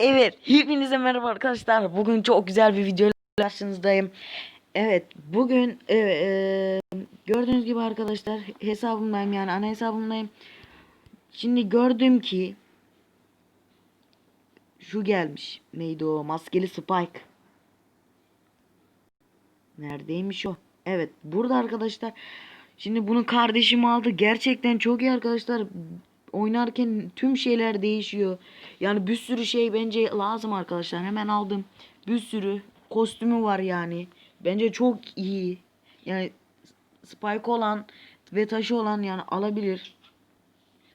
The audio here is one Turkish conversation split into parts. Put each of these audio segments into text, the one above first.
Evet, hepinize merhaba arkadaşlar. Bugün çok güzel bir video karşınızdayım. Evet, bugün e, e, gördüğünüz gibi arkadaşlar hesabımdayım yani ana hesabımdayım. Şimdi gördüm ki şu gelmiş. Neydi o? Maskeli Spike. Neredeymiş o? Evet, burada arkadaşlar. Şimdi bunu kardeşim aldı. Gerçekten çok iyi arkadaşlar. Oynarken tüm şeyler değişiyor. Yani bir sürü şey bence lazım arkadaşlar. Hemen aldım. Bir sürü kostümü var yani. Bence çok iyi. Yani spike olan ve taşı olan yani alabilir.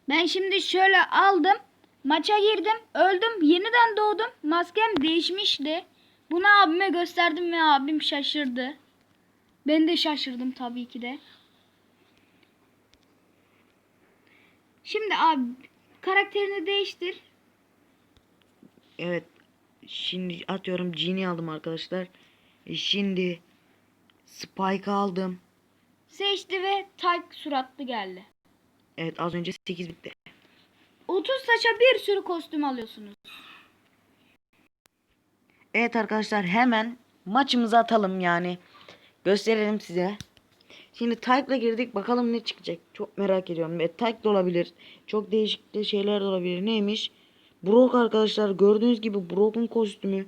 Ben şimdi şöyle aldım. Maça girdim. Öldüm. Yeniden doğdum. Maskem değişmişti. Bunu abime gösterdim ve abim şaşırdı. Ben de şaşırdım tabii ki de. Şimdi abi karakterini değiştir. Evet. Şimdi atıyorum Genie aldım arkadaşlar. E şimdi Spike aldım. Seçti ve tak suratlı geldi. Evet az önce 8 bitti. 30 saça bir sürü kostüm alıyorsunuz. Evet arkadaşlar hemen maçımızı atalım yani. Gösterelim size. Şimdi Type'la girdik bakalım ne çıkacak. Çok merak ediyorum. E, Type de olabilir. Çok değişik de şeyler de olabilir. Neymiş? Brock arkadaşlar gördüğünüz gibi Brock'un kostümü.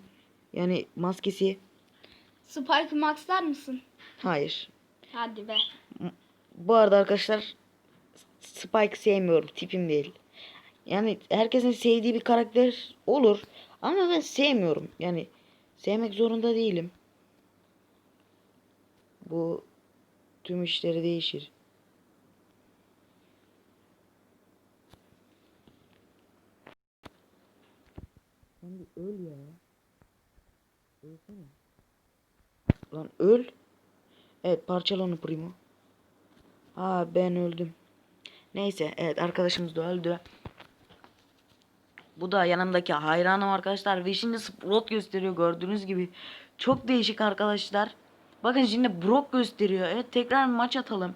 Yani maskesi. Spike Max'lar mısın? Hayır. Hadi be. Bu arada arkadaşlar Spike sevmiyorum. Tipim değil. Yani herkesin sevdiği bir karakter olur. Ama ben sevmiyorum. Yani sevmek zorunda değilim. Bu tüm işleri değişir. Sen bir öl ya. Ölsene. Lan öl. Evet parçala onu primo. Aa ben öldüm. Neyse evet arkadaşımız da öldü. Bu da yanımdaki hayranım arkadaşlar. Ve şimdi Sprout gösteriyor gördüğünüz gibi. Çok değişik arkadaşlar. Bakın şimdi Brock gösteriyor. Evet tekrar maç atalım.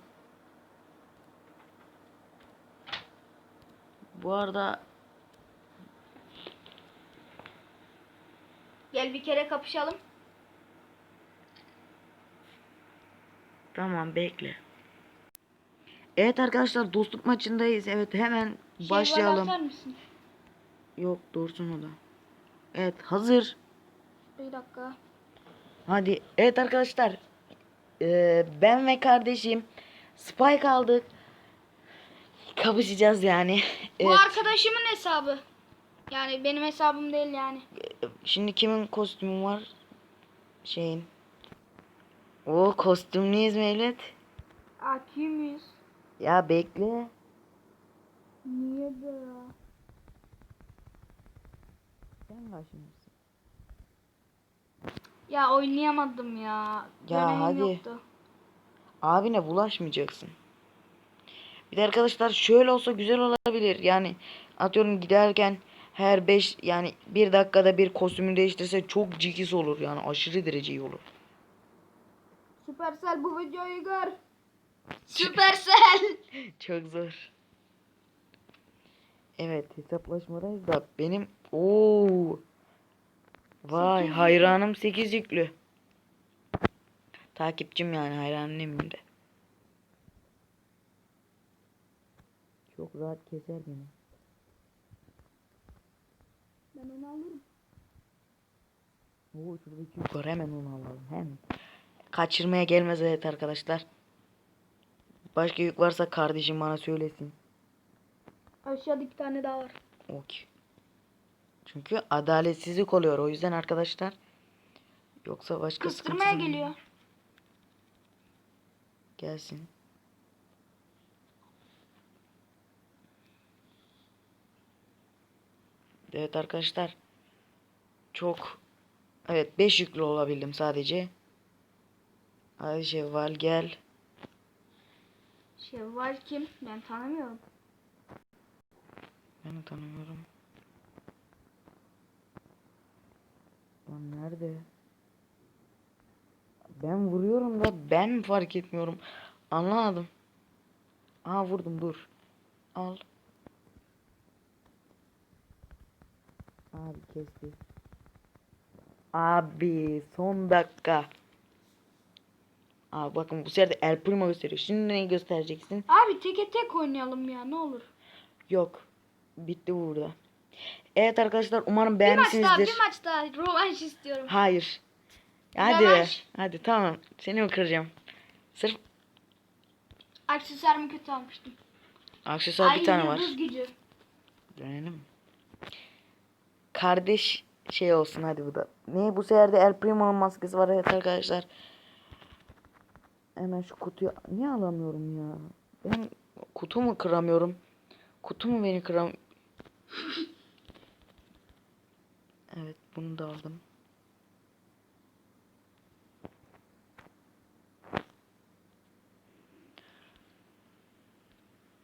Bu arada Gel bir kere kapışalım. tamam bekle. Evet arkadaşlar dostluk maçındayız. Evet hemen Şey başlayalım. var, mısın? Yok dursun o da. Evet hazır. Bir dakika. Hadi. Evet arkadaşlar. Ee, ben ve kardeşim Spike aldık. Kapışacağız yani. Bu Evet. arkadaşımın hesabı. Yani benim hesabım değil yani. Şimdi kimin kostümü var? Şeyin. O kostümlüyüz Mevlüt. Aa kimiz? Ya bekle. Niye be ya? Sen karşımızsın. Ya oynayamadım ya. Ya Dönemim hadi. yoktu. Abine bulaşmayacaksın. Bir de arkadaşlar şöyle olsa güzel olabilir. Yani atıyorum giderken her 5 yani bir dakikada bir kostümü değiştirse çok cikis olur yani aşırı derece iyi olur. Süpersel bu videoyu gör. Süpersel. Çok zor. Evet hesaplaşmadayız da benim ooo Vay hayranım 8 yüklü. Takipçim yani hayranım demeyeyim de. Çok rahat keser beni. ben onu alırım. Oo şurada iki yük var hemen onu alalım hemen. Kaçırmaya gelmez evet arkadaşlar. Başka yük varsa kardeşim bana söylesin. Aşağıda iki tane daha var. Okey. Çünkü adaletsizlik oluyor o yüzden arkadaşlar. Yoksa başka Kıstırmaya sıkıntısı- geliyor. Gelsin. Evet arkadaşlar. Çok Evet 5 yüklü olabildim sadece. Hadi Şevval gel. Şevval kim? Ben tanımıyorum. Ben de tanımıyorum. Lan nerede? Ben vuruyorum da ben fark etmiyorum? Anlamadım. Aa vurdum dur. Al. Abi kesti. Abi son dakika. Abi bakın bu sefer de El Primo gösteriyor. Şimdi neyi göstereceksin? Abi teke tek oynayalım ya ne olur. Yok. Bitti burada. Evet arkadaşlar umarım Bir maç daha beğenmişsinizdir. bir maç daha rövanş istiyorum. Hayır. Hadi. Rövanş. Hadi tamam. Seni mi kıracağım? Sırf Aksesuarımı kötü almıştım. aksesuar Ay bir tane var. gücü. Dönelim. Kardeş şey olsun hadi bu da. Ne bu sefer de El Primo'nun maskesi var evet arkadaşlar. Hemen şu kutuyu niye alamıyorum ya? Ben kutu mu kıramıyorum? Kutu mu beni kıram? evet bunu da aldım.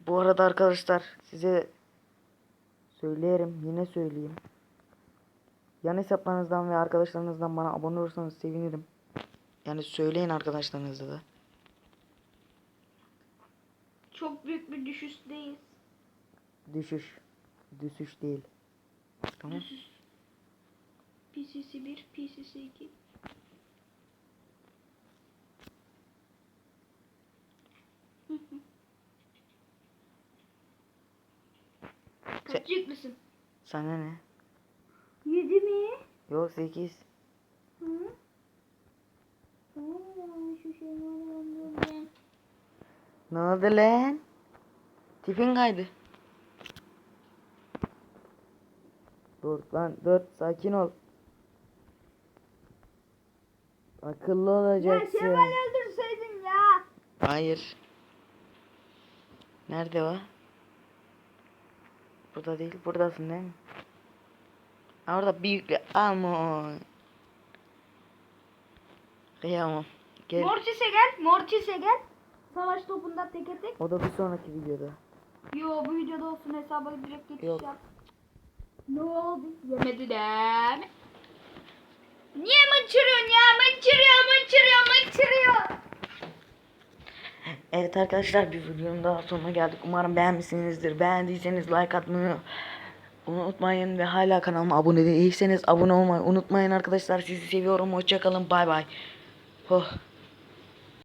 Bu arada arkadaşlar size söylerim yine söyleyeyim. Yan hesaplarınızdan ve arkadaşlarınızdan bana abone olursanız sevinirim. Yani söyleyin arkadaşlarınıza da. Çok büyük bir düşüşteyiz. Düşüş. Düşüş değil. Tamam. PCC 1, PCC 2. Kaç yüklüsün? Sana ne? 7 mi? Yok 8. Hı? Aa, şu şey anladım. Ne oldu lan? Tipin kaydı. Dur lan dur sakin ol. Akıllı Ya olacaksın. Şevval öldürseydin ya. Hayır. Nerede o? Burada değil. Buradasın değil mi? Ha, orada büyük Aman. Kıyamam. Gel. Mortis'e gel. Mortis'e gel. Savaş topunda teke tek. O da bir sonraki videoda. Yo bu videoda olsun hesaba direkt geçiş Yok. yap. Ne oldu? Yemedi de. Niye mıçırıyorsun ya? Mıçırıyor, mıçırıyor, mıçırıyor. Evet arkadaşlar bir videonun daha sonuna geldik. Umarım beğenmişsinizdir. Beğendiyseniz like atmayı unutmayın ve hala kanalıma abone değilseniz abone olmayı unutmayın arkadaşlar. Sizi seviyorum. Hoşçakalın. Bay bay. Oh.